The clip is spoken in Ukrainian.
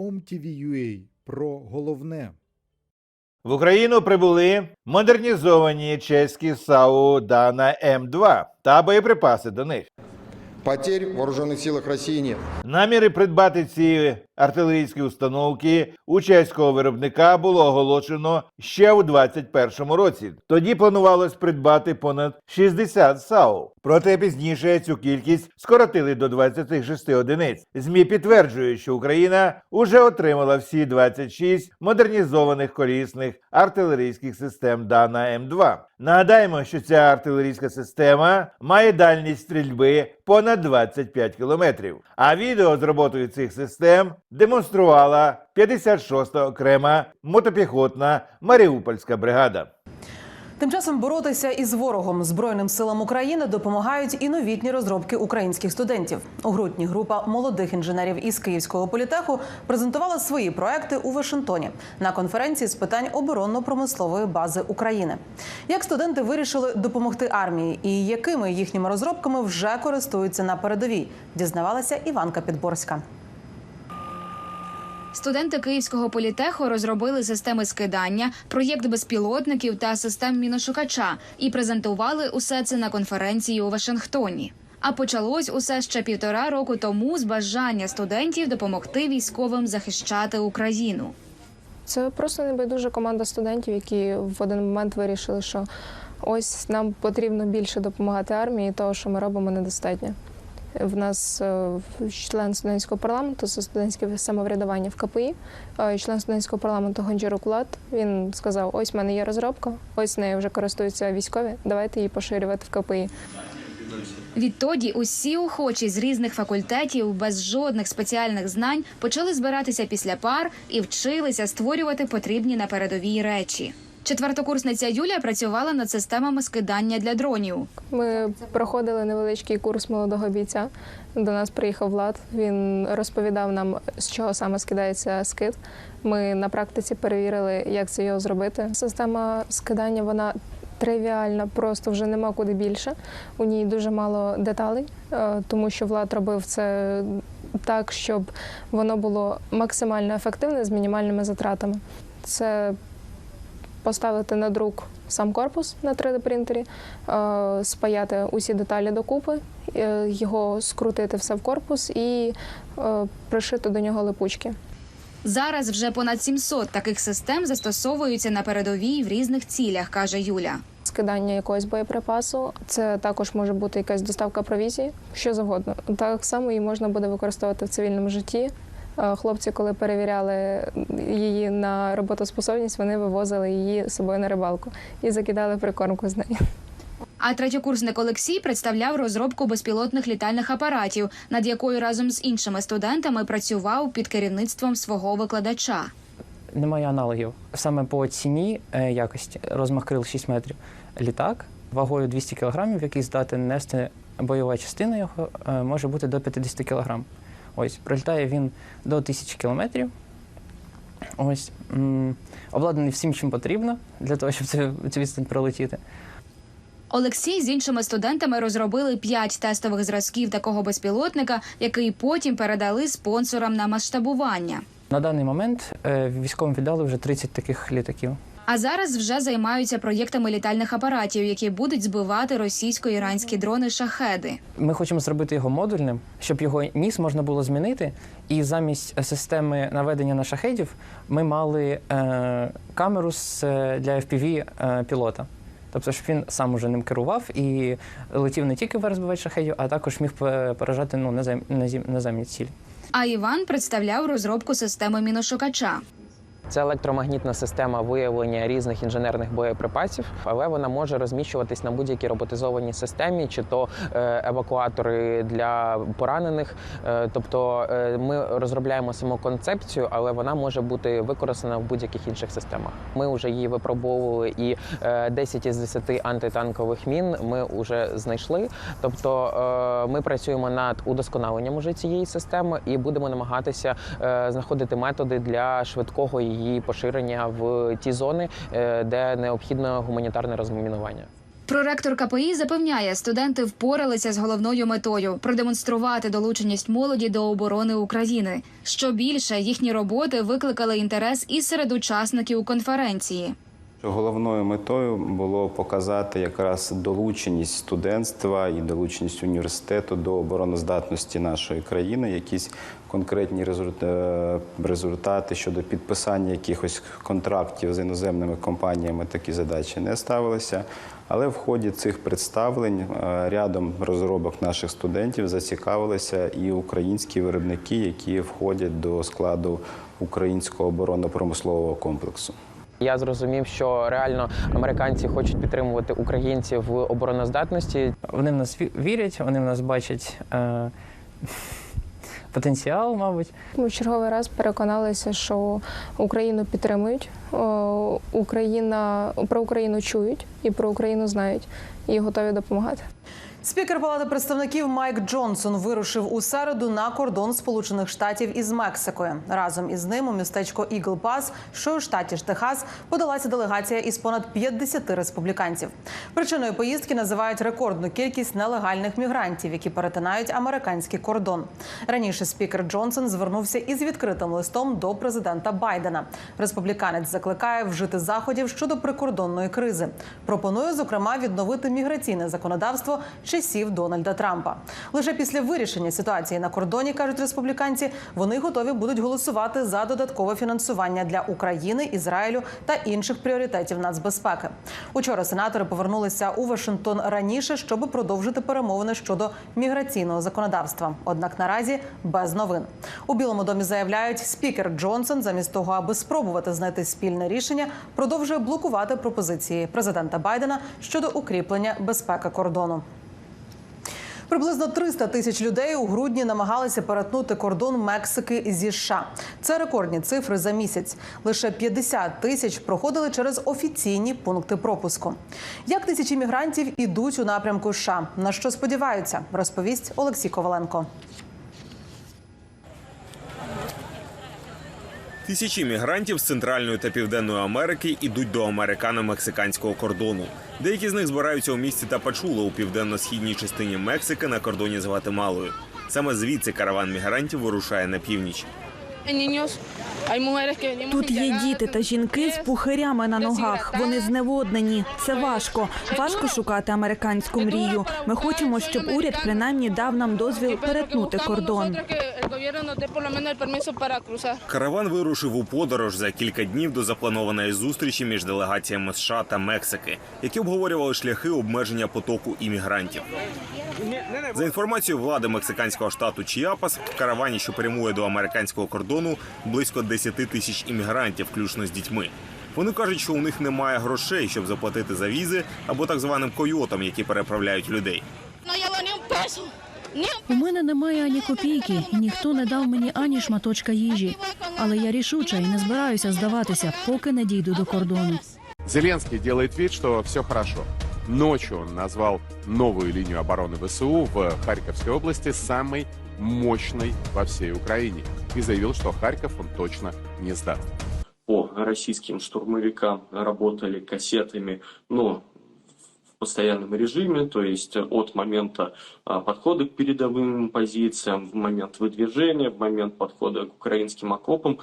OMTV.ua про головне. В Україну прибули модернізовані чеські САУ Дана М2 та боєприпаси до них. Потерь в вооруженных силах Росії нет. Наміри придбати ці артилерійські установки у чеського виробника було оголошено ще у 2021 році. Тоді планувалось придбати понад 60 САУ. Проте пізніше цю кількість скоротили до 26 одиниць. ЗМІ підтверджують, що Україна уже отримала всі 26 модернізованих колісних артилерійських систем Дана М2. Нагадаємо, що ця артилерійська система має дальність стрільби понад 25 кілометрів. А відео з роботою цих систем демонструвала 56-та окрема мотопіхотна Маріупольська бригада. Тим часом боротися із ворогом Збройним силам України допомагають і новітні розробки українських студентів. У грудні група молодих інженерів із Київського політеху презентувала свої проекти у Вашингтоні на конференції з питань оборонно-промислової бази України. Як студенти вирішили допомогти армії і якими їхніми розробками вже користуються на передовій, дізнавалася Іванка Підборська. Студенти Київського політеху розробили системи скидання, проєкт безпілотників та систем міношукача і презентували усе це на конференції у Вашингтоні. А почалось усе ще півтора року тому з бажання студентів допомогти військовим захищати Україну. Це просто небайдужа команда студентів, які в один момент вирішили, що ось нам потрібно більше допомагати армії, того, що ми робимо, недостатньо. В нас е, член студентського парламенту це студентське самоврядування в КПІ, е, член студентського парламенту Гонджарук Влад. Він сказав: ось в мене є розробка, ось нею вже користуються військові. Давайте її поширювати в КПІ. Відтоді усі охочі з різних факультетів без жодних спеціальних знань почали збиратися після пар і вчилися створювати потрібні на передовій речі. Четвертокурсниця Юлія працювала над системами скидання для дронів. Ми проходили невеличкий курс молодого бійця. До нас приїхав Влад. Він розповідав нам, з чого саме скидається скид. Ми на практиці перевірили, як це його зробити. Система скидання вона тривіальна, просто вже нема куди більше. У ній дуже мало деталей, е, тому що Влад робив це так, щоб воно було максимально ефективне з мінімальними затратами. Це поставити на друк сам корпус на 3D-принтері, е, спаяти усі деталі докупи, е, його скрутити все в корпус і е, пришити до нього липучки. Зараз вже понад 700 таких систем застосовуються на передовій в різних цілях, каже Юля. Скидання якогось боєприпасу, це також може бути якась доставка провізії, що завгодно. Так само її можна буде використовувати в цивільному житті. Хлопці, коли перевіряли її на роботоспособність, вони вивозили її з собою на рибалку і закидали прикормку з нею. А третьокурсник Олексій представляв розробку безпілотних літальних апаратів, над якою разом з іншими студентами працював під керівництвом свого викладача. Немає аналогів. Саме по ціні е, якості розмах крил 6 метрів. Літак вагою 200 кг, який здатен нести бойова частина його е, може бути до 50 кг. Ось пролітає він до 1000 км. Ось обладнаний всім, чим потрібно для того, щоб це, цю відстань пролетіти. Олексій з іншими студентами розробили п'ять тестових зразків такого безпілотника, який потім передали спонсорам на масштабування. На даний момент е, військовим віддали вже 30 таких літаків. А зараз вже займаються проєктами літальних апаратів, які будуть збивати російсько-іранські дрони шахеди. Ми хочемо зробити його модульним, щоб його ніс можна було змінити. І замість е, системи наведення на шахедів ми мали е, камеру з, е, для FPV е, пілота. Тобто, щоб він сам уже ним керував і летів не тільки вверх збивати шахедів, а також міг е, поражати ну, назем, назем- наземні цілі. А Іван представляв розробку системи міношукача. Це електромагнітна система виявлення різних інженерних боєприпасів, але вона може розміщуватись на будь-якій роботизованій системі, чи то е, евакуатори для поранених. Е, Тобто е, ми розробляємо саму концепцію, але вона може бути використана в будь-яких інших системах. Ми вже її випробовували, і е, 10 із 10 антитанкових мін ми вже знайшли. Тобто ми працюємо над удосконаленням уже цієї системи і будемо намагатися знаходити методи для швидкого її поширення в ті зони, е, де необхідно гуманітарне розмінування. Проректор КПІ запевняє, студенти впоралися з головною метою продемонструвати долученість молоді до оборони України. Що більше, їхні роботи викликали інтерес і серед учасників конференції. Головною метою було показати якраз долученість студентства і долученість університету до обороноздатності нашої країни, якісь конкретні е, результати щодо підписання якихось контрактів з іноземними компаніями. Такі задачі не ставилися. Але в ході цих представлень е, рядом розробок наших студентів зацікавилися і українські виробники, які входять до складу українського оборонно-промислового комплексу. Я зрозумів, що реально американці хочуть підтримувати українців в обороноздатності. Вони в нас ві- вірять, вони в нас бачать е, потенціал, мабуть. Ми в черговий раз переконалися, що Україну підтримують, Україна про Україну чують і про Україну знають і готові допомагати. Спікер Палати представників Майк Джонсон вирушив у середу на кордон Сполучених Штатів із Мексикою. Разом із ним у містечко Ігл Пас, що у штаті ж Техас, подалася делегація із понад 50 республіканців. Причиною поїздки називають рекордну кількість нелегальних мігрантів, які перетинають американський кордон. Раніше спікер Джонсон звернувся із відкритим листом до президента Байдена. Республіканець закликає вжити заходів щодо прикордонної кризи. Пропонує зокрема відновити міграційне законодавство часів Дональда Трампа. Лише після вирішення ситуації на кордоні кажуть республіканці, вони готові будуть голосувати за додаткове фінансування для України, Ізраїлю та інших пріоритетів нацбезпеки. Учора сенатори повернулися у Вашингтон раніше, щоб продовжити перемовини щодо міграційного законодавства. Однак наразі без новин у Білому домі заявляють, спікер Джонсон, замість того, аби спробувати знайти спільне рішення, продовжує блокувати пропозиції президента Байдена щодо укріплення безпеки кордону. Приблизно 300 тисяч людей у грудні намагалися перетнути кордон Мексики зі США. Це рекордні цифри за місяць. Лише 50 тисяч проходили через офіційні пункти пропуску. Як тисячі мігрантів ідуть у напрямку США? На що сподіваються, розповість Олексій Коваленко. Тисячі мігрантів з Центральної та Південної Америки ідуть до американо-мексиканського кордону. Деякі з них збираються у місті Тапачула у південно-східній частині Мексики на кордоні з Гватемалою. Саме звідси караван мігрантів вирушає на північ. Тут є діти та жінки з пухирями на ногах. Вони зневоднені. Це важко. Важко шукати американську мрію. Ми хочемо, щоб уряд принаймні дав нам дозвіл перетнути кордон. Караван вирушив у подорож за кілька днів до запланованої зустрічі між делегаціями США та Мексики, які обговорювали шляхи обмеження потоку іммігрантів. За інформацією влади мексиканського штату Чіапас, в каравані, що прямує до американського кордону, близько 10 тисяч іммігрантів, включно з дітьми. Вони кажуть, що у них немає грошей, щоб заплатити за візи або так званим койотам, які переправляють людей. У мене немає ані копійки, і ніхто не дав мені ані шматочка їжі. Але я рішуча і не збираюся здаватися, поки не дійду до кордону. Зеленский делает вид, что все хорошо. Ночью он назвал новую линию обороны ВСУ в Харьковской области самой мощной во всей Украине и заявил, что Харьков он точно не сдаст. по российским штурмовикам работали кассетами, но в постоянном режиме, то есть от момента а, подхода к передовым позициям, в момент выдвижения, в момент подхода к украинским окопам.